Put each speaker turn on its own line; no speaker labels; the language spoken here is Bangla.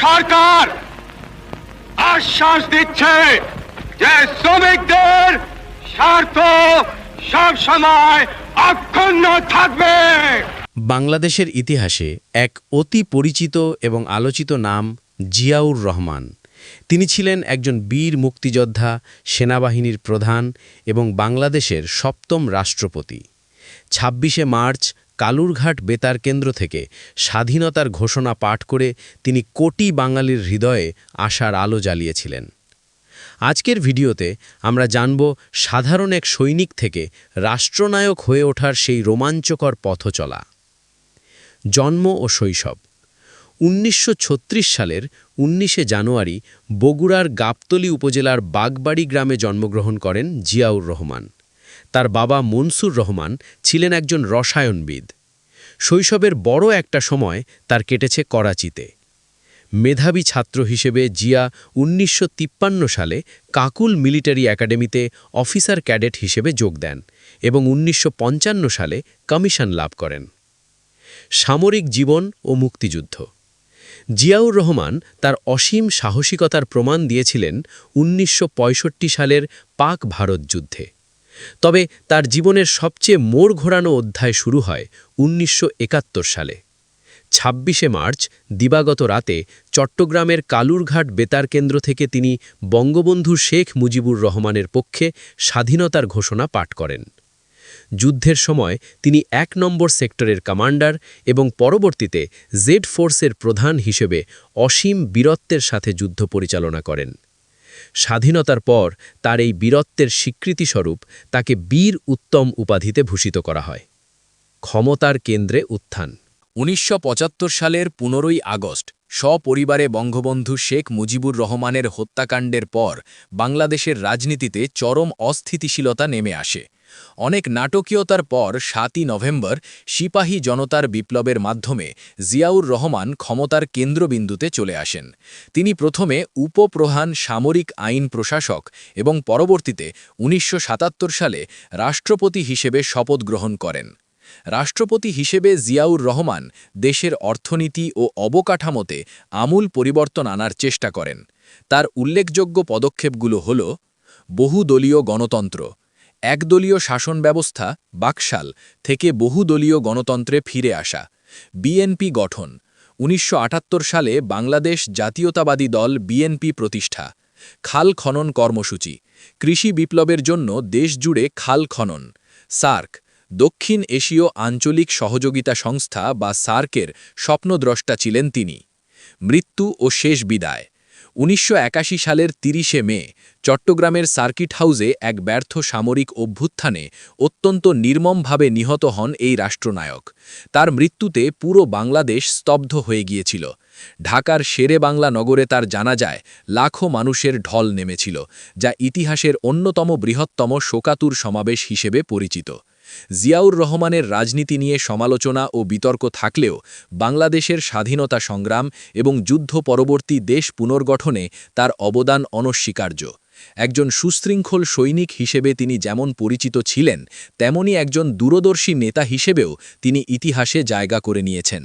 সরকার আশ্বাস দিচ্ছে যে শ্রমিকদের স্বার্থ সব সময় অক্ষুণ্ণ থাকবে।
বাংলাদেশের ইতিহাসে এক অতি পরিচিত এবং আলোচিত নাম জিয়াউর রহমান। তিনি ছিলেন একজন বীর মুক্তিযোদ্ধা, সেনাবাহিনীর প্রধান এবং বাংলাদেশের সপ্তম রাষ্ট্রপতি। ছাব্বিশে মার্চ কালুরঘাট বেতার কেন্দ্র থেকে স্বাধীনতার ঘোষণা পাঠ করে তিনি কোটি বাঙালির হৃদয়ে আশার আলো জ্বালিয়েছিলেন। আজকের ভিডিওতে আমরা জানব সাধারণ এক সৈনিক থেকে রাষ্ট্রনায়ক হয়ে ওঠার সেই রোমাঞ্চকর পথ চলা জন্ম ও শৈশব। উনিশশো ছত্রিশ সালের উনিশে জানুয়ারি বগুড়ার গাবতলী উপজেলার বাগবাড়ি গ্রামে জন্মগ্রহণ করেন জিয়াউর রহমান। তার বাবা মনসুর রহমান ছিলেন একজন রসায়নবিদ। শৈশবের বড় একটা সময় তার কেটেছে করাচিতে। মেধাবী ছাত্র হিসেবে জিয়া উনিশশো তিপ্পান্ন সালে কাকুল মিলিটারি একাডেমিতে অফিসার ক্যাডেট হিসেবে যোগ দেন এবং উনিশশো পঞ্চান্ন সালে কমিশন লাভ করেন। সামরিক জীবন ও মুক্তিযুদ্ধ। জিয়াউর রহমান তার অসীম সাহসিকতার প্রমাণ দিয়েছিলেন উনিশশো পঁয়ষট্টি সালের পাক ভারত যুদ্ধে। তবে তার জীবনের সবচেয়ে মোড় ঘোরানো অধ্যায় শুরু হয় উনিশশো একাত্তর সালে। ছাব্বিশে মার্চ, দিবাগত রাতে চট্টগ্রামের কালুরঘাট বেতার কেন্দ্র থেকে তিনি বঙ্গবন্ধু শেখ মুজিবুর রহমানের পক্ষে স্বাধীনতার ঘোষণা পাঠ করেন। যুদ্ধের সময় তিনি এক নম্বর সেক্টরের কমান্ডার এবং পরবর্তীতে জেড ফোর্সের প্রধান হিসেবে অসীম বীরত্বের সাথে যুদ্ধ পরিচালনা করেন। স্বাধীনতার পর তার এই বীরত্বের স্বীকৃতিস্বরূপ তাকে বীর উত্তম উপাধিতে ভূষিত করা হয়। ক্ষমতার কেন্দ্রে উত্থান।
উনিশশো পঁচাত্তর সালের পনেরোই আগস্ট সপরিবারে বঙ্গবন্ধু শেখ মুজিবুর রহমানের হত্যাকাণ্ডের পর বাংলাদেশের রাজনীতিতে চরম অস্থিতিশীলতা নেমে আসে। অনেক নাটকীয়তার পর সাতই নভেম্বর সিপাহী জনতার বিপ্লবের মাধ্যমে জিয়াউর রহমান ক্ষমতার কেন্দ্রবিন্দুতে চলে আসেন। তিনি প্রথমে উপপ্রধান সামরিক আইন প্রশাসক এবং পরবর্তীতে উনিশশো সাতাত্তর সালে রাষ্ট্রপতি হিসেবে শপথ গ্রহণ করেন। রাষ্ট্রপতি হিসেবে জিয়াউর রহমান দেশের অর্থনীতি ও অবকাঠামোতে আমূল পরিবর্তন আনার চেষ্টা করেন। তার উল্লেখযোগ্য পদক্ষেপগুলো হল, বহুদলীয় গণতন্ত্র একদলীয় শাসন ব্যবস্থা বাকশাল, থেকে বহুদলীয় গণতন্ত্রে ফিরে আসা। বিএনপি গঠন, উনিশশো আটাত্তর সালে বাংলাদেশ জাতীয়তাবাদী দল বিএনপি প্রতিষ্ঠা। খাল খনন কর্মসূচি, কৃষি বিপ্লবের জন্য দেশজুড়ে খাল খনন। সার্ক, দক্ষিণ এশীয় আঞ্চলিক সহযোগিতা সংস্থা বা সার্কের স্বপ্নদ্রষ্টা ছিলেন তিনি। মৃত্যু ও শেষ বিদায়। উনিশশো একাশি সালের তিরিশে মে, চট্টগ্রামের সার্কিট হাউসে এক ব্যর্থ সামরিক অভ্যুত্থানে অত্যন্ত নির্মমভাবে নিহত হন এই রাষ্ট্রনায়ক। তার মৃত্যুতে পুরো বাংলাদেশ স্তব্ধ হয়ে গিয়েছিল। ঢাকার শেরে বাংলা নগরে তার জানা যায় লাখো মানুষের ঢল নেমেছিল, যা ইতিহাসের অন্যতম বৃহত্তম শোকাতুর সমাবেশ হিসেবে পরিচিত। জিয়াউর রহমানের রাজনীতি নিয়ে সমালোচনা ও বিতর্ক থাকলেও বাংলাদেশের স্বাধীনতা সংগ্রাম এবং যুদ্ধ পরবর্তী দেশ পুনর্গঠনে তার অবদান অনস্বীকার্য। একজন সুশৃঙ্খল সৈনিক হিসেবে তিনি যেমন পরিচিত ছিলেন, তেমনি একজন দূরদর্শী নেতা হিসেবেও তিনি ইতিহাসে জায়গা করে নিয়েছেন।